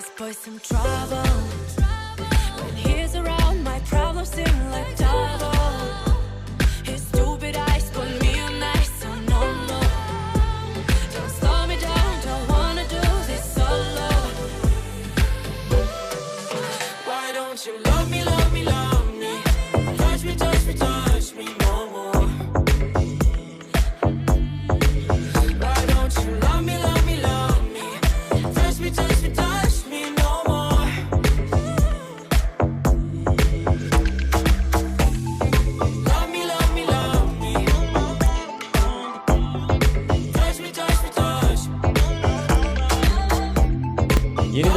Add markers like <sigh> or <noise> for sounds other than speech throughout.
this boy some trouble.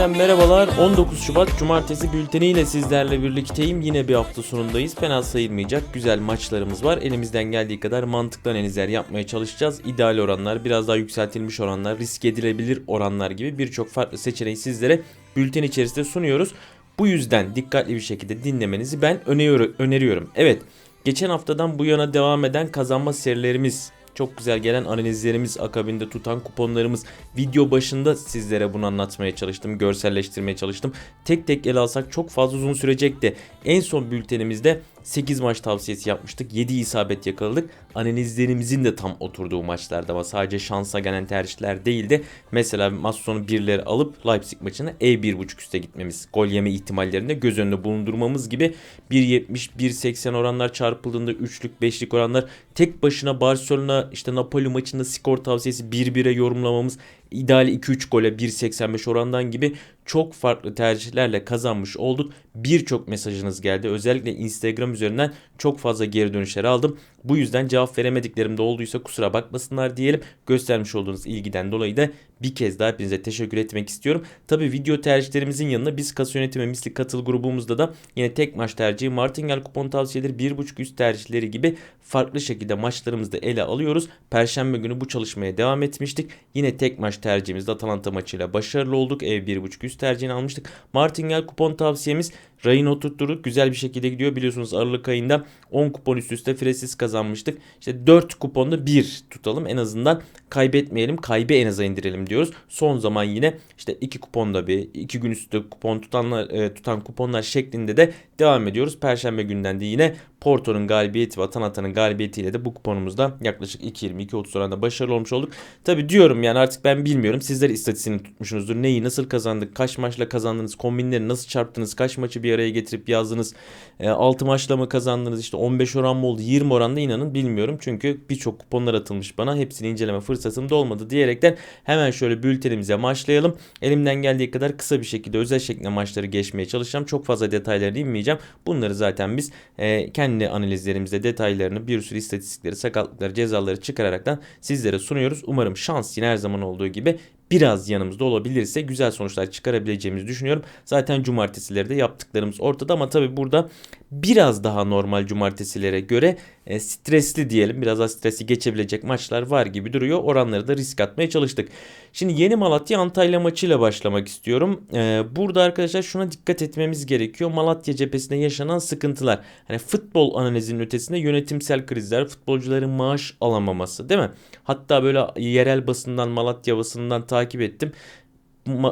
Yeniden merhabalar. 19 Şubat Cumartesi bülteniyle sizlerle birlikteyim. Yine bir hafta sonundayız. Fena sayılmayacak güzel maçlarımız var. Elimizden geldiği kadar mantıklı analizler yapmaya çalışacağız. İdeal oranlar, biraz daha yükseltilmiş oranlar, risk edilebilir oranlar gibi birçok farklı seçeneği sizlere bülten içerisinde sunuyoruz. Bu yüzden dikkatli bir şekilde dinlemenizi ben öneriyor- öneriyorum. Evet, geçen haftadan bu yana devam eden kazanma serilerimiz çok güzel gelen analizlerimiz, akabinde tutan kuponlarımız. Video başında sizlere bunu anlatmaya çalıştım, görselleştirmeye çalıştım. Tek tek ele alsak çok fazla uzun sürecekti. En son bültenimizde 8 maç tavsiyesi yapmıştık. 7 isabet yakaladık. Analizlerimizin de tam oturduğu maçlarda ama sadece şansa gelen tercihler değildi. Mesela maç sonu alıp Leipzig maçına E1.5 üste gitmemiz. Gol yeme ihtimallerini de göz önünde bulundurmamız gibi 1.70, 1.80 oranlar çarpıldığında 3'lük 5'lik oranlar tek başına Barcelona işte Napoli maçında skor tavsiyesi 1-1'e yorumlamamız ideal 2-3 gole 1.85 orandan gibi çok farklı tercihlerle kazanmış olduk. Birçok mesajınız geldi. Özellikle Instagram üzerinden çok fazla geri dönüşler aldım. Bu yüzden cevap veremediklerim de olduysa kusura bakmasınlar diyelim. Göstermiş olduğunuz ilgiden dolayı da bir kez daha hepinize teşekkür etmek istiyorum. Tabi video tercihlerimizin yanında biz kasa yönetimi misli katıl grubumuzda da yine tek maç tercihi Martingale kupon tavsiyeleri 1.5 üst tercihleri gibi farklı şekilde maçlarımızda ele alıyoruz. Perşembe günü bu çalışmaya devam etmiştik. Yine tek maç tercihimizde Atalanta maçıyla başarılı olduk. Ev 1.5 üst tercihini almıştık. Martingale kupon tavsiyemiz Rayın oturtturduk. Güzel bir şekilde gidiyor. Biliyorsunuz Aralık ayında 10 kupon üst üste fresiz kazanmıştık. İşte 4 kuponda 1 tutalım. En azından kaybetmeyelim. Kaybı en aza indirelim diyoruz. Son zaman yine işte 2 kuponda bir 2 gün üstü kupon tutanlar e, tutan kuponlar şeklinde de devam ediyoruz. Perşembe günden de yine Porto'nun galibiyeti ve Atalanta'nın galibiyetiyle de bu kuponumuzda yaklaşık 2.20-2.30 oranda başarılı olmuş olduk. Tabi diyorum yani artık ben bilmiyorum. Sizler istatistiğini tutmuşsunuzdur. Neyi nasıl kazandık? Kaç maçla kazandınız? Kombinleri nasıl çarptınız? Kaç maçı bir araya getirip yazdınız? E, 6 maçla mı kazandınız? İşte 15 oran mı oldu? 20 oranda inanın bilmiyorum. Çünkü birçok kuponlar atılmış bana. Hepsini inceleme fırsatım da olmadı diyerekten hemen şöyle bültenimize başlayalım. Elimden geldiği kadar kısa bir şekilde özel şeklinde maçları geçmeye çalışacağım. Çok fazla detaylara inmeyeceğim. Bunları zaten biz e, kendi analizlerimizde detaylarını bir sürü istatistikleri, sakatlıkları, cezaları çıkararaktan sizlere sunuyoruz. Umarım şans yine her zaman olduğu gibi biraz yanımızda olabilirse güzel sonuçlar çıkarabileceğimizi düşünüyorum. Zaten cumartesileri de yaptıklarımız ortada ama tabi burada biraz daha normal cumartesilere göre e, stresli diyelim biraz daha stresi geçebilecek maçlar var gibi duruyor. Oranları da risk atmaya çalıştık. Şimdi yeni Malatya Antalya maçıyla başlamak istiyorum. E, burada arkadaşlar şuna dikkat etmemiz gerekiyor. Malatya cephesinde yaşanan sıkıntılar. Hani futbol analizinin ötesinde yönetimsel krizler, futbolcuların maaş alamaması değil mi? Hatta böyle yerel basından Malatya basından takip ettim. ma- e,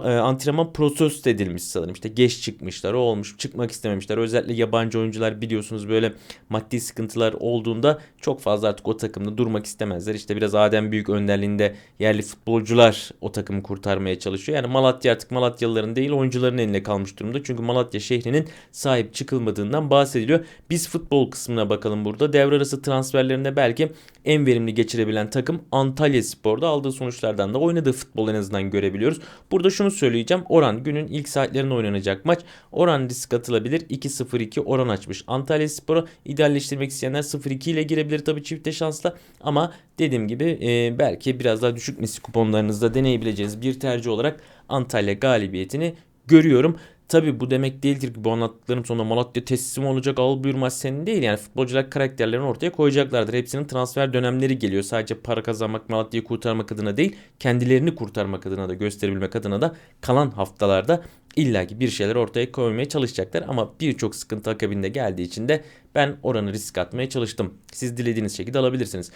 antrenman protesto edilmiş sanırım. İşte geç çıkmışlar, o olmuş, çıkmak istememişler. Özellikle yabancı oyuncular biliyorsunuz böyle maddi sıkıntılar olduğunda çok fazla artık o takımda durmak istemezler. İşte biraz Adem Büyük önderliğinde yerli futbolcular o takımı kurtarmaya çalışıyor. Yani Malatya artık Malatyalıların değil oyuncuların eline kalmış durumda. Çünkü Malatya şehrinin sahip çıkılmadığından bahsediliyor. Biz futbol kısmına bakalım burada. Devre arası transferlerinde belki en verimli geçirebilen takım Antalya Spor'da aldığı sonuçlardan da oynadığı futbol en azından görebiliyoruz. Burada şunu söyleyeceğim. Oran günün ilk saatlerinde oynanacak maç. Oran risk atılabilir. 2-0-2 oran açmış. Antalya Spor'a idealleştirmek isteyenler 0-2 ile girebilir tabii çifte şansla. Ama dediğim gibi e, belki biraz daha düşük misli kuponlarınızda deneyebileceğiniz bir tercih olarak Antalya galibiyetini görüyorum. Tabi bu demek değildir ki bu anlattıklarım sonunda Malatya teslim olacak al buyur maç senin değil. Yani futbolcular karakterlerini ortaya koyacaklardır. Hepsinin transfer dönemleri geliyor. Sadece para kazanmak Malatya'yı kurtarmak adına değil kendilerini kurtarmak adına da gösterebilmek adına da kalan haftalarda illaki bir şeyler ortaya koymaya çalışacaklar. Ama birçok sıkıntı akabinde geldiği için de Ben oranı risk atmaya çalıştım. Siz dilediğiniz şekilde alabilirsiniz.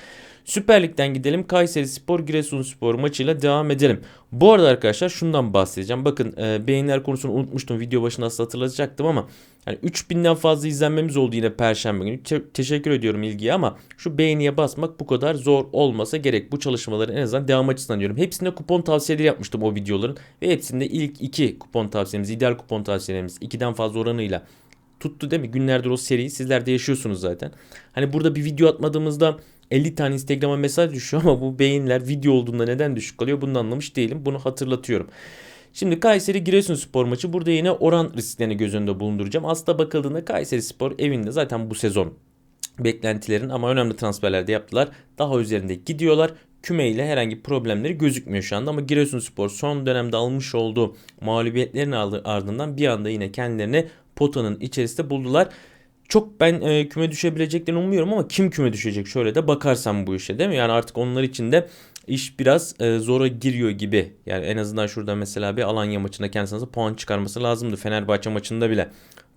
Süper Lig'den gidelim. Kayseri Spor Giresunspor maçıyla devam edelim. Bu arada arkadaşlar şundan bahsedeceğim. Bakın e, beğeniler konusunu unutmuştum. Video başında aslında hatırlatacaktım ama yani 3000'den fazla izlenmemiz oldu yine perşembe günü. Te- teşekkür ediyorum ilgiye ama şu beğeniye basmak bu kadar zor olmasa gerek. Bu çalışmaların en azından devam açısından diyorum. Hepsinde kupon tavsiyeleri yapmıştım o videoların ve hepsinde ilk iki kupon tavsiyemiz, ideal kupon tavsiyelerimiz 2'den fazla oranıyla tuttu değil mi? Günlerdir o seriyi sizler de yaşıyorsunuz zaten. Hani burada bir video atmadığımızda 50 tane Instagram'a mesaj düşüyor <laughs> ama bu beğeniler video olduğunda neden düşük kalıyor bunu anlamış değilim. Bunu hatırlatıyorum. Şimdi Kayseri Giresunspor maçı burada yine oran risklerini göz önünde bulunduracağım. Aslında bakıldığında Kayseri Spor evinde zaten bu sezon beklentilerin ama önemli transferler de yaptılar. Daha üzerinde gidiyorlar. Küme ile herhangi problemleri gözükmüyor şu anda ama Giresunspor son dönemde almış olduğu mağlubiyetlerin ardından bir anda yine kendilerini potanın içerisinde buldular. Çok ben e, küme düşebileceklerini umuyorum ama kim küme düşecek şöyle de bakarsam bu işe değil mi? Yani artık onlar için de iş biraz e, zora giriyor gibi. Yani en azından şurada mesela bir Alanya maçında kendisine puan çıkarması lazımdı. Fenerbahçe maçında bile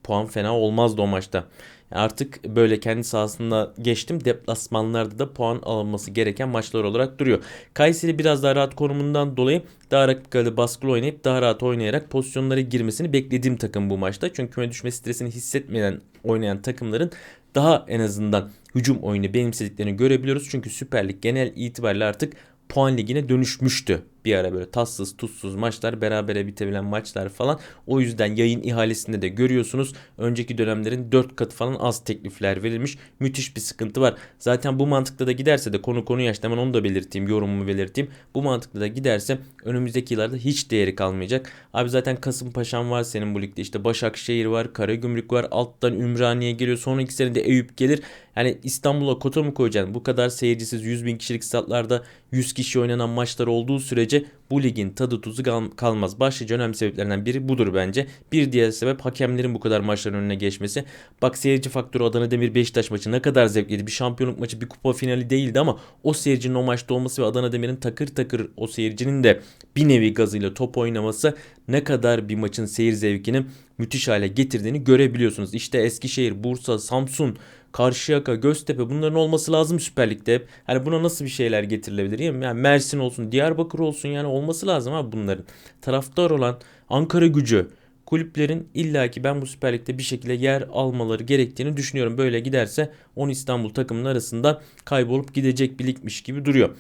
puan fena olmazdı o maçta. Artık böyle kendi sahasında geçtim. Deplasmanlarda da puan alınması gereken maçlar olarak duruyor. Kayseri biraz daha rahat konumundan dolayı daha rahat baskılı oynayıp daha rahat oynayarak pozisyonlara girmesini beklediğim takım bu maçta. Çünkü küme düşme stresini hissetmeyen oynayan takımların daha en azından hücum oyunu benimsediklerini görebiliyoruz. Çünkü Süper Lig genel itibariyle artık puan ligine dönüşmüştü bir ara böyle tatsız tutsuz maçlar berabere bitebilen maçlar falan. O yüzden yayın ihalesinde de görüyorsunuz. Önceki dönemlerin 4 katı falan az teklifler verilmiş. Müthiş bir sıkıntı var. Zaten bu mantıkta da giderse de konu konu yaşta hemen onu da belirteyim yorumumu belirteyim. Bu mantıkta da giderse önümüzdeki yıllarda hiç değeri kalmayacak. Abi zaten Kasımpaşa'm var senin bu ligde işte Başakşehir var Karagümrük var alttan Ümraniye geliyor sonra iki senede Eyüp gelir. Yani İstanbul'a kota mı koyacaksın? Bu kadar seyircisiz 100 bin kişilik statlarda 100 kişi oynanan maçlar olduğu sürece Gerçi bu ligin tadı tuzu kal- kalmaz. Başlıca önemli sebeplerinden biri budur bence. Bir diğer sebep hakemlerin bu kadar maçların önüne geçmesi. Bak seyirci faktörü Adana Demir Beşiktaş maçı ne kadar zevkliydi. Bir şampiyonluk maçı bir kupa finali değildi ama o seyircinin o maçta olması ve Adana Demir'in takır takır o seyircinin de bir nevi gazıyla top oynaması ne kadar bir maçın seyir zevkini müthiş hale getirdiğini görebiliyorsunuz. İşte Eskişehir, Bursa, Samsun, Karşıyaka, Göztepe bunların olması lazım Süper Lig'de hep. Hani buna nasıl bir şeyler getirilebilir? Yani Mersin olsun, Diyarbakır olsun yani olması lazım abi bunların. Taraftar olan Ankara gücü kulüplerin illaki ben bu Süper Lig'de bir şekilde yer almaları gerektiğini düşünüyorum. Böyle giderse 10 İstanbul takımının arasında kaybolup gidecek bir ligmiş gibi duruyor.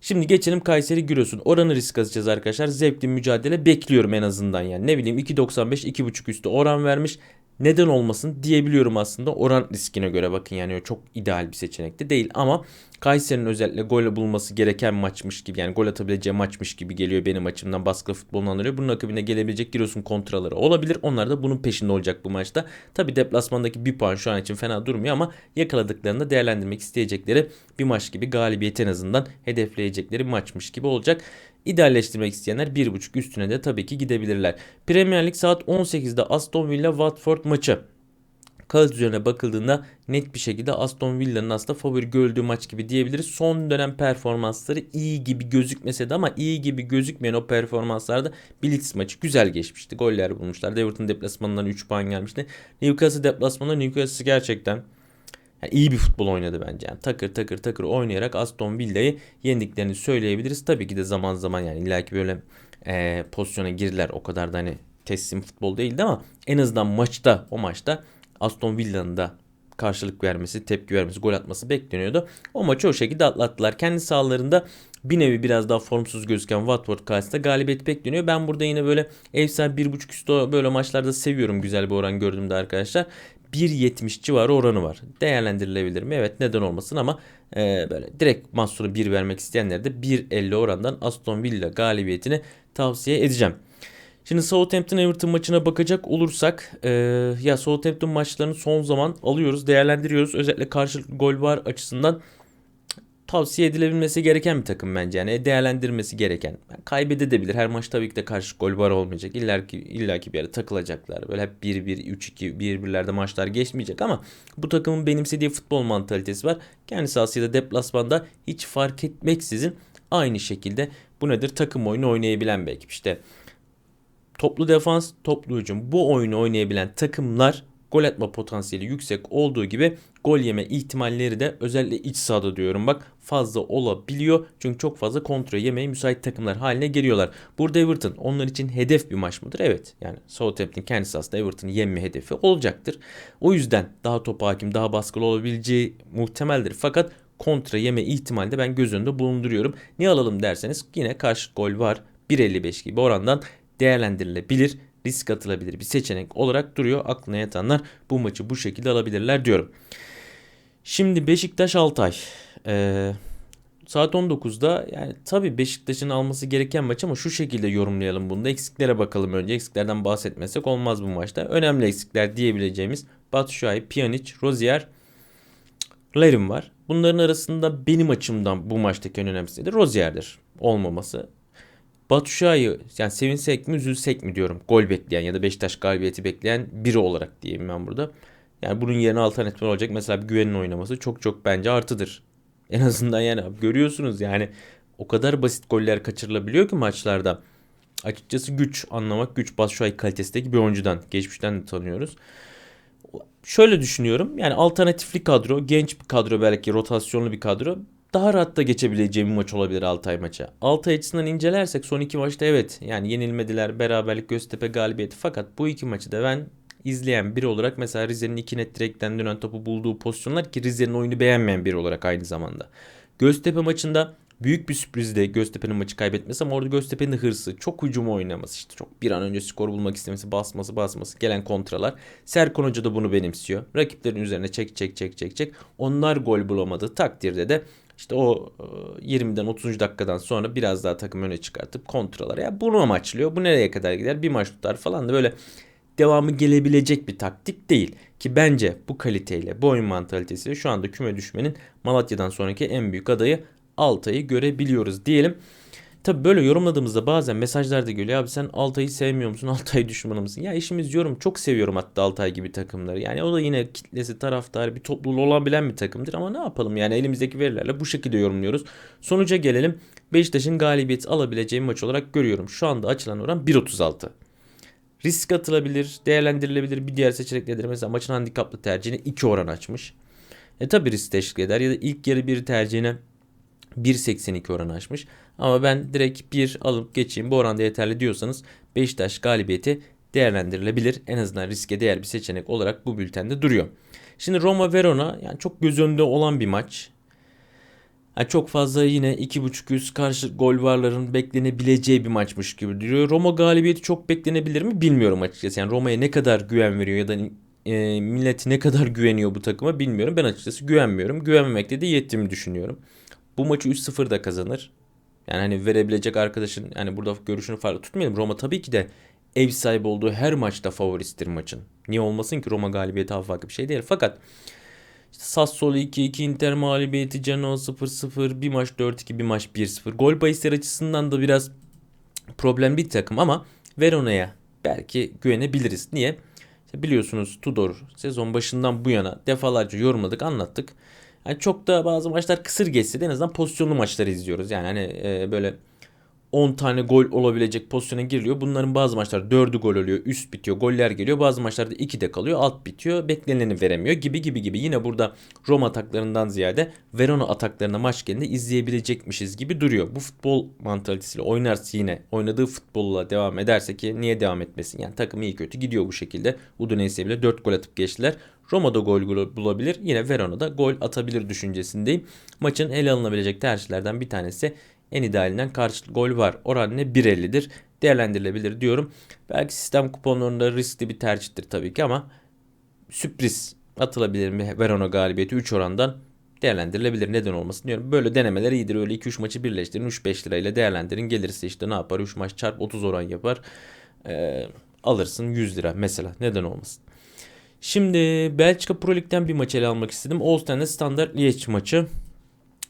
Şimdi geçelim Kayseri Giresun. Oranı risk atacağız arkadaşlar. Zevkli mücadele bekliyorum en azından yani. Ne bileyim 2.95 2.5 üstü oran vermiş neden olmasın diyebiliyorum aslında oran riskine göre bakın yani çok ideal bir seçenekte değil ama Kayseri'nin özellikle gol bulması gereken maçmış gibi yani gol atabileceği maçmış gibi geliyor benim açımdan baskı futbolunu anlıyor. Bunun akabinde gelebilecek Giresun kontraları olabilir. Onlar da bunun peşinde olacak bu maçta. Tabi deplasmandaki bir puan şu an için fena durmuyor ama yakaladıklarında değerlendirmek isteyecekleri bir maç gibi galibiyet en azından hedefleyecekleri maçmış gibi olacak. İdealleştirmek isteyenler 1.5 üstüne de tabii ki gidebilirler. Premier Lig saat 18'de Aston Villa Watford maçı. Kağıt üzerine bakıldığında net bir şekilde Aston Villa'nın aslında favori gördüğü maç gibi diyebiliriz. Son dönem performansları iyi gibi gözükmese de ama iyi gibi gözükmeyen o performanslarda Blitz maçı güzel geçmişti. Goller bulmuşlar. Everton deplasmanından 3 puan gelmişti. Newcastle deplasmanında Newcastle gerçekten yani iyi bir futbol oynadı bence. Yani takır takır takır oynayarak Aston Villa'yı yendiklerini söyleyebiliriz. Tabii ki de zaman zaman yani illaki böyle e, pozisyona girdiler. O kadar da hani teslim futbol değildi ama en azından maçta o maçta Aston Villa'nın da karşılık vermesi, tepki vermesi, gol atması bekleniyordu. O maçı o şekilde atlattılar. Kendi sahalarında bir nevi biraz daha formsuz gözüken Watford karşısında galibiyet bekleniyor. Ben burada yine böyle ev sahibi 1.5 üstü böyle maçlarda seviyorum güzel bir oran gördüğümde arkadaşlar. 1.70 civarı oranı var. Değerlendirilebilir mi? Evet neden olmasın ama e, böyle direkt mahsuru 1 vermek isteyenler de 1.50 orandan Aston Villa galibiyetini tavsiye edeceğim. Şimdi Southampton Everton maçına bakacak olursak e, ya Southampton maçlarını son zaman alıyoruz, değerlendiriyoruz. Özellikle karşı gol var açısından tavsiye edilebilmesi gereken bir takım bence. Yani değerlendirmesi gereken. Yani kaybedebilir. Her maç tabii ki de karşı gol var olmayacak. İlla ki, illa ki bir yere takılacaklar. Böyle hep 1-1, 3-2, 1-1'lerde maçlar geçmeyecek ama bu takımın benimsediği futbol mantalitesi var. Kendi sahasıyla deplasmanda hiç fark etmeksizin aynı şekilde bu nedir? Takım oyunu oynayabilen bir ekip. İşte toplu defans, toplu hücum. Bu oyunu oynayabilen takımlar gol atma potansiyeli yüksek olduğu gibi gol yeme ihtimalleri de özellikle iç sahada diyorum bak fazla olabiliyor. Çünkü çok fazla kontra yemeye müsait takımlar haline geliyorlar. Burada Everton onlar için hedef bir maç mıdır? Evet. Yani Southampton kendisi aslında Everton'ı yenme hedefi olacaktır. O yüzden daha top hakim, daha baskılı olabileceği muhtemeldir. Fakat kontra yeme ihtimali de ben göz önünde bulunduruyorum. Ne alalım derseniz yine karşı gol var. 1.55 gibi orandan değerlendirilebilir, risk atılabilir bir seçenek olarak duruyor. Aklına yatanlar bu maçı bu şekilde alabilirler diyorum. Şimdi Beşiktaş Altay. Ee, saat 19'da yani tabii Beşiktaş'ın alması gereken maç ama şu şekilde yorumlayalım bunu da. Eksiklere bakalım önce. Eksiklerden bahsetmesek olmaz bu maçta. Önemli eksikler diyebileceğimiz Batshuayi, Pjanic, Rozier, Larin var. Bunların arasında benim açımdan bu maçtaki en önemlisi de Rozier'dir olmaması. Batshuayi yani sevinsek mi üzülsek mi diyorum. Gol bekleyen ya da Beşiktaş galibiyeti bekleyen biri olarak diyeyim ben burada. Yani bunun yerine alternatif olacak mesela bir güvenin oynaması çok çok bence artıdır. <laughs> En azından yani görüyorsunuz yani o kadar basit goller kaçırılabiliyor ki maçlarda. Açıkçası güç anlamak güç Batshuayi kalitesindeki bir oyuncudan. Geçmişten de tanıyoruz. Şöyle düşünüyorum yani alternatifli kadro genç bir kadro belki rotasyonlu bir kadro daha rahat da geçebileceği bir maç olabilir Altay maça. Altay açısından incelersek son iki maçta evet yani yenilmediler beraberlik Göztepe galibiyeti fakat bu iki maçı da ben izleyen biri olarak mesela Rize'nin iki net direkten dönen topu bulduğu pozisyonlar ki Rize'nin oyunu beğenmeyen biri olarak aynı zamanda. Göztepe maçında büyük bir sürprizdi Göztepe'nin maçı kaybetmesi ama orada Göztepe'nin hırsı, çok hücum oynaması işte çok bir an önce skor bulmak istemesi, basması, basması, gelen kontralar. Serkan Hoca da bunu benimsiyor. Rakiplerin üzerine çek çek çek çek çek. Onlar gol bulamadığı takdirde de işte o 20'den 30. dakikadan sonra biraz daha takım öne çıkartıp kontralar. Ya bunu amaçlıyor. Bu nereye kadar gider? Bir maç tutar falan da böyle devamı gelebilecek bir taktik değil. Ki bence bu kaliteyle, bu oyun mantalitesiyle şu anda küme düşmenin Malatya'dan sonraki en büyük adayı Altay'ı görebiliyoruz diyelim. Tabi böyle yorumladığımızda bazen mesajlar da geliyor. Abi sen Altay'ı sevmiyor musun? <laughs> Altay düşmanı mısın? Ya işimiz yorum. Çok seviyorum hatta Altay gibi takımları. Yani o da yine kitlesi, taraftarı, bir topluluğu olabilen bir takımdır. Ama ne yapalım yani elimizdeki verilerle bu şekilde yorumluyoruz. Sonuca gelelim. Beşiktaş'ın galibiyet alabileceği maç olarak görüyorum. Şu anda açılan oran 1.36. Risk atılabilir, değerlendirilebilir bir diğer seçenek? Mesela maçın handikaplı tercihine 2 oran açmış. E tabi risk teşvik eder ya da ilk yarı bir tercihine 1.82 oran açmış. Ama ben direkt 1 alıp geçeyim bu oranda yeterli diyorsanız Beşiktaş galibiyeti değerlendirilebilir. En azından riske değer bir seçenek olarak bu bültende duruyor. Şimdi Roma Verona yani çok göz önünde olan bir maç. Yani çok fazla yine 2.5 üst karşı gol varların beklenebileceği bir maçmış gibi duruyor. Roma galibiyeti çok beklenebilir mi bilmiyorum açıkçası. Yani Roma'ya ne kadar güven veriyor ya da e, milleti ne kadar güveniyor bu takıma bilmiyorum. Ben açıkçası güvenmiyorum. Güvenmemekte de yettiğimi düşünüyorum. Bu maçı 3-0 da kazanır. Yani hani verebilecek arkadaşın yani burada görüşünü farklı tutmayalım. Roma tabii ki de ev sahibi olduğu her maçta favorisidir maçın. Niye olmasın ki Roma galibiyeti hafif farklı bir şey değil. Fakat işte Sassuolo 2-2 Inter mağlubiyeti Genoa 0-0 bir maç 4-2 bir maç 1-0. Gol bahisleri açısından da biraz problem bir takım ama Verona'ya belki güvenebiliriz. Niye? İşte biliyorsunuz Tudor sezon başından bu yana defalarca yorumladık anlattık. Yani çok da bazı maçlar kısır geçse de en azından pozisyonlu maçları izliyoruz. Yani hani e, böyle 10 tane gol olabilecek pozisyona giriliyor. Bunların bazı maçlar 4'ü gol oluyor. Üst bitiyor. Goller geliyor. Bazı maçlarda 2 de kalıyor. Alt bitiyor. Bekleneni veremiyor gibi gibi gibi. Yine burada Roma ataklarından ziyade Verona ataklarına maç gelinde izleyebilecekmişiz gibi duruyor. Bu futbol mantalitesiyle oynarsa yine oynadığı futbolla devam ederse ki niye devam etmesin? Yani takım iyi kötü gidiyor bu şekilde. Udinese bile 4 gol atıp geçtiler. Roma'da gol bulabilir. Yine Verona'da gol atabilir düşüncesindeyim. Maçın ele alınabilecek tercihlerden bir tanesi en idealinden karşı gol var. Oran ne 1.50'dir. Değerlendirilebilir diyorum. Belki sistem kuponlarında riskli bir tercihtir tabii ki ama sürpriz atılabilir mi Verona galibiyeti 3 orandan değerlendirilebilir. Neden olmasın diyorum. Böyle denemeler iyidir. Öyle 2-3 maçı birleştirin 3-5 lirayla değerlendirin. Gelirse işte ne yapar? 3 maç çarp 30 oran yapar. Ee, alırsın 100 lira mesela. Neden olmasın? Şimdi Belçika Pro Lig'den bir maç ele almak istedim. Olsten'de Standard Liège maçı.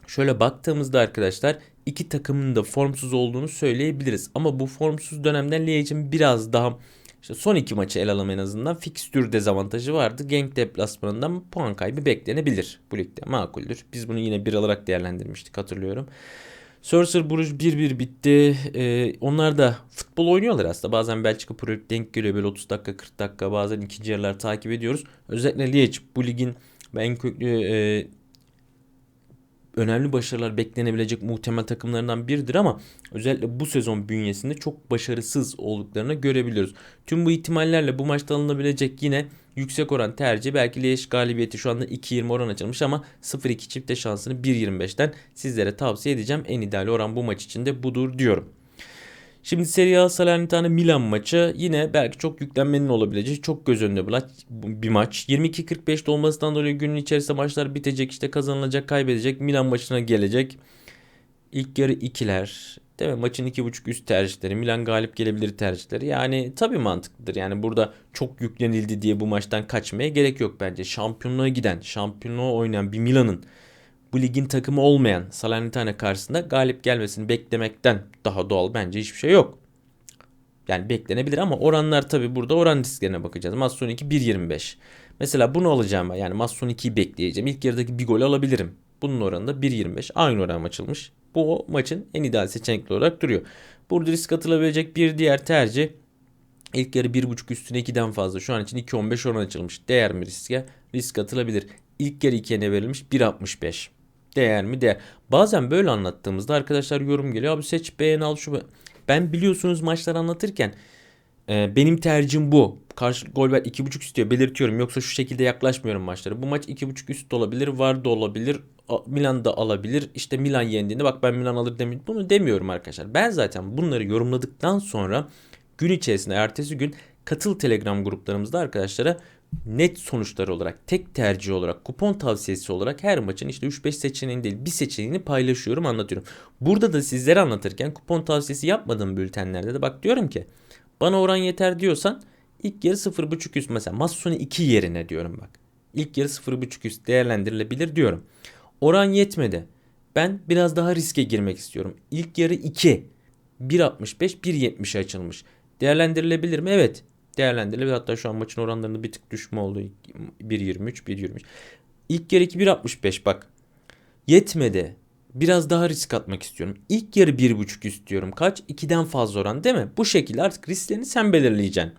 Şöyle baktığımızda arkadaşlar iki takımın da formsuz olduğunu söyleyebiliriz. Ama bu formsuz dönemden Liège'in biraz daha işte son iki maçı ele alalım en azından. Fikstür dezavantajı vardı. Genk deplasmanından puan kaybı beklenebilir bu ligde. Makuldür. Biz bunu yine bir alarak değerlendirmiştik hatırlıyorum. Sorcerer Bruges 1-1 bitti. Ee, onlar da futbol oynuyorlar aslında. Bazen Belçika Pro denk geliyor böyle 30 dakika 40 dakika bazen ikinci yarılar takip ediyoruz. Özellikle Liège bu ligin en köklü e, önemli başarılar beklenebilecek muhtemel takımlarından biridir ama özellikle bu sezon bünyesinde çok başarısız olduklarını görebiliyoruz. Tüm bu ihtimallerle bu maçta alınabilecek yine yüksek oran tercih belki Liège galibiyeti şu anda 2.20 oran açılmış ama 0-2 çifte şansını 1.25'ten sizlere tavsiye edeceğim. En ideal oran bu maç için de budur diyorum. Şimdi Serie A Salernitana Milan maçı yine belki çok yüklenmenin olabileceği çok göz önünde bir maç. 22.45'te olmasından dolayı günün içerisinde maçlar bitecek işte kazanılacak kaybedecek Milan maçına gelecek. İlk yarı ikiler değil mi? Maçın iki buçuk üst tercihleri Milan galip gelebilir tercihleri yani tabii mantıklıdır. Yani burada çok yüklenildi diye bu maçtan kaçmaya gerek yok bence. Şampiyonluğa giden şampiyonluğa oynayan bir Milan'ın bu ligin takımı olmayan Salernitana karşısında galip gelmesini beklemekten daha doğal bence hiçbir şey yok. Yani beklenebilir ama oranlar tabi burada oran risklerine bakacağız. Maç sonu 2 1.25. Mesela bunu alacağım yani maç sonu 2'yi bekleyeceğim. İlk yarıdaki bir gol alabilirim. Bunun oranı da 1.25. Aynı oran açılmış. Bu o maçın en ideal seçenekli olarak duruyor. Burada risk atılabilecek bir diğer tercih İlk yarı 1.5 üstüne 2'den fazla. Şu an için 2.15 oran açılmış. Değer mi riske? Risk atılabilir. İlk yarı 2'ye ne verilmiş? 1.65. Değer mi? Değer. Bazen böyle anlattığımızda arkadaşlar yorum geliyor. Abi seç beğen al şu. Ben biliyorsunuz maçları anlatırken e, benim tercihim bu. Karşı gol ver 2.5 istiyor belirtiyorum. Yoksa şu şekilde yaklaşmıyorum maçlara. Bu maç 2.5 üst olabilir. Var da olabilir. Milan da alabilir. İşte Milan yendiğinde bak ben Milan alır demiyorum. Bunu demiyorum arkadaşlar. Ben zaten bunları yorumladıktan sonra gün içerisinde ertesi gün katıl telegram gruplarımızda arkadaşlara net sonuçları olarak, tek tercih olarak, kupon tavsiyesi olarak her maçın işte 3-5 seçeneğini değil bir seçeneğini paylaşıyorum, anlatıyorum. Burada da sizlere anlatırken kupon tavsiyesi yapmadığım bültenlerde de bak diyorum ki bana oran yeter diyorsan ilk yarı 0.5 üst mesela maç sonu 2 yerine diyorum bak. İlk yarı 0.5 üst değerlendirilebilir diyorum. Oran yetmedi. Ben biraz daha riske girmek istiyorum. İlk yarı 2. 1.65 1.70 açılmış. Değerlendirilebilir mi? Evet değerlendirilebilir. Hatta şu an maçın oranlarında bir tık düşme oldu. 1.23, 1.23. İlk yarı 1.65 bak. Yetmedi. Biraz daha risk atmak istiyorum. İlk yarı 1.5 istiyorum. Kaç? 2'den fazla oran değil mi? Bu şekilde artık risklerini sen belirleyeceksin.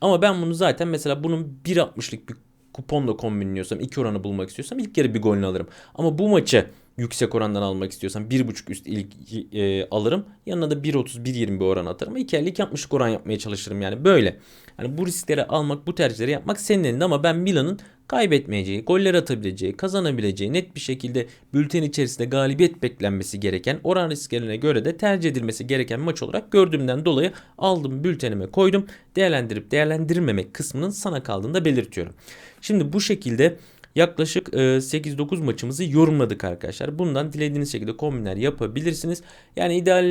Ama ben bunu zaten mesela bunun 1.60'lık bir kuponla kombinliyorsam, iki oranı bulmak istiyorsam ilk yarı bir golünü alırım. Ama bu maçı yüksek orandan almak istiyorsam 1.5 üst ilk e, alırım. Yanına da 1.30 1.20 bir oran atarım. 2 50 60'lık oran yapmaya çalışırım yani böyle. Yani bu riskleri almak, bu tercihleri yapmak senin elinde ama ben Milan'ın kaybetmeyeceği, goller atabileceği, kazanabileceği, net bir şekilde bülten içerisinde galibiyet beklenmesi gereken, oran risklerine göre de tercih edilmesi gereken maç olarak gördüğümden dolayı aldım bültenime koydum. Değerlendirip değerlendirmemek kısmının sana kaldığında belirtiyorum. Şimdi bu şekilde Yaklaşık 8-9 e, maçımızı yorumladık arkadaşlar. Bundan dilediğiniz şekilde kombinler yapabilirsiniz. Yani ideal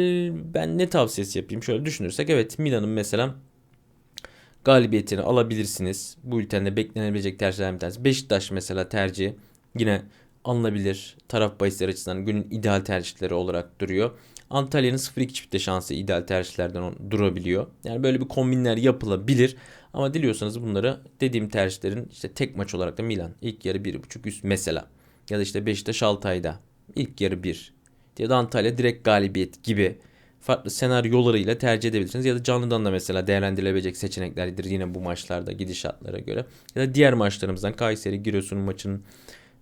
ben ne tavsiyesi yapayım? Şöyle düşünürsek evet Milan'ın mesela galibiyetini alabilirsiniz. Bu ülkede beklenebilecek tercihlerden bir tanesi. Beşiktaş mesela tercihi yine alınabilir. Taraf bahisleri açısından günün ideal tercihleri olarak duruyor. Antalya'nın 0-2 çifte şansı ideal tercihlerden durabiliyor. Yani böyle bir kombinler yapılabilir. Ama diliyorsanız bunları dediğim tercihlerin işte tek maç olarak da Milan ilk yarı 1.5 üst mesela. Ya da işte Beşiktaş Altay'da ilk yarı 1. Ya da Antalya direkt galibiyet gibi farklı senaryolarıyla tercih edebilirsiniz. Ya da canlıdan da mesela değerlendirilebilecek seçeneklerdir yine bu maçlarda gidişatlara göre. Ya da diğer maçlarımızdan Kayseri Giresun maçının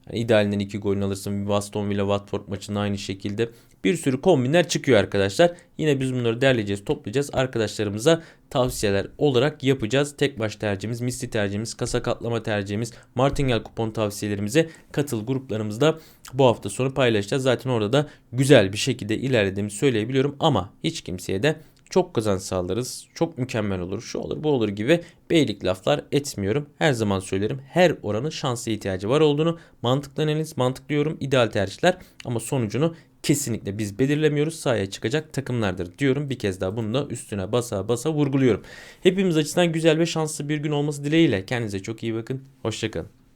yani idealinden 2 golünü alırsın. Aston Villa Watford maçında aynı şekilde bir sürü kombinler çıkıyor arkadaşlar. Yine biz bunları derleyeceğiz, toplayacağız. Arkadaşlarımıza tavsiyeler olarak yapacağız. Tek baş tercihimiz, misli tercihimiz, kasa katlama tercihimiz, martingale kupon tavsiyelerimize katıl gruplarımızda bu hafta sonu paylaşacağız. Zaten orada da güzel bir şekilde ilerlediğimizi söyleyebiliyorum ama hiç kimseye de çok kazanç sağlarız, çok mükemmel olur, şu olur bu olur gibi beylik laflar etmiyorum. Her zaman söylerim her oranın şansa ihtiyacı var olduğunu mantıklı analiz, mantıklı yorum, ideal tercihler ama sonucunu kesinlikle biz belirlemiyoruz. Sahaya çıkacak takımlardır diyorum. Bir kez daha bunu da üstüne basa basa vurguluyorum. Hepimiz açısından güzel ve şanslı bir gün olması dileğiyle. Kendinize çok iyi bakın. Hoşçakalın.